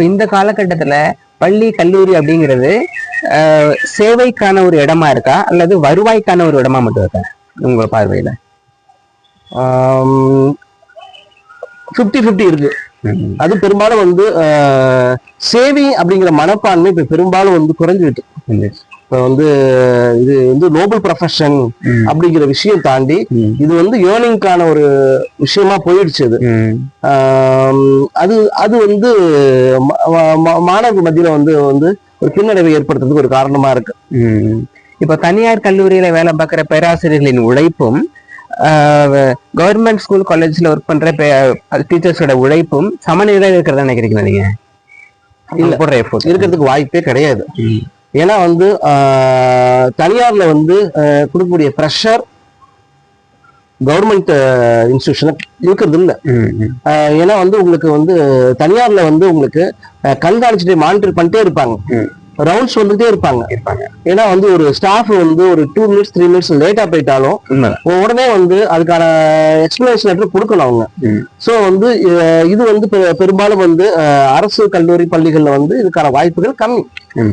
இப்ப இந்த காலகட்டத்துல பள்ளி கல்லூரி அப்படிங்கிறது சேவைக்கான ஒரு இடமா இருக்கா? அல்லது வருவாய்க்கான ஒரு இடமா மட்டும் இருக்கா? உங்க பார்வையில? ஃபிஃப்டி ஃபிஃப்டி இருக்கு. அது பெரும்பாலும் வந்து சேவை அப்படிங்கிற மனப்பான்மை இப்ப பெரும்பாலும் வந்து குறைஞ்சிட்டு வந்து இது வந்து நோபல் ப்ரொஃபஷன். அப்படிங்கிற விஷயம் தாண்டி. இது வந்து ஏர்னிங்கான ஒரு விஷயமா போயிடுச்சு அது அது அது வந்து மாணவர்கள் மத்தியில வந்து வந்து ஒரு பின்னடைவை ஏற்படுத்துறதுக்கு ஒரு காரணமா இருக்கு. இப்ப தனியார் கல்லூரியில வேலை பார்க்குற பேராசிரியர்களின் உழைப்பும் கவர்மெண்ட் ஸ்கூல் காலேஜ்ல ஒர்க் பண்ற டீச்சர்ஸோட உழைப்பும் சமநிலையில இருக்கிறதா நினைக்கிறீங்களா நீங்க? இருக்கிறதுக்கு வாய்ப்பே கிடையாது. ஏன்னா வந்து தனியார்ல வந்து கொடுக்கக்கூடிய ப்ரெஷர் கவர்மெண்ட் இன்ஸ்டிடியூஷன் இருக்கிறது இல்ல ஏன்னா வந்து உங்களுக்கு வந்து தனியார்ல வந்து உங்களுக்கு கண்காணிச்சுட்டு மானிட்டர் பண்ணிட்டே இருப்பாங்க. ரவுண்ட்ஸ் வந்துட்டே இருப்பாங்க. ஏன்னா வந்து ஒரு ஸ்டாஃப் வந்து ஒரு டூ மினிட்ஸ் த்ரீ மினிட்ஸ் லேட்டா போயிட்டாலும் உடனே வந்து அதுக்கான எக்ஸ்பிளனேஷன் லெட்டர் கொடுக்கணும் அவங்க. ஸோ வந்து இது வந்து பெரும்பாலும் வந்து அரசு கல்லூரி பள்ளிகள்ல வந்து இதுக்கான வாய்ப்புகள் கம்மி.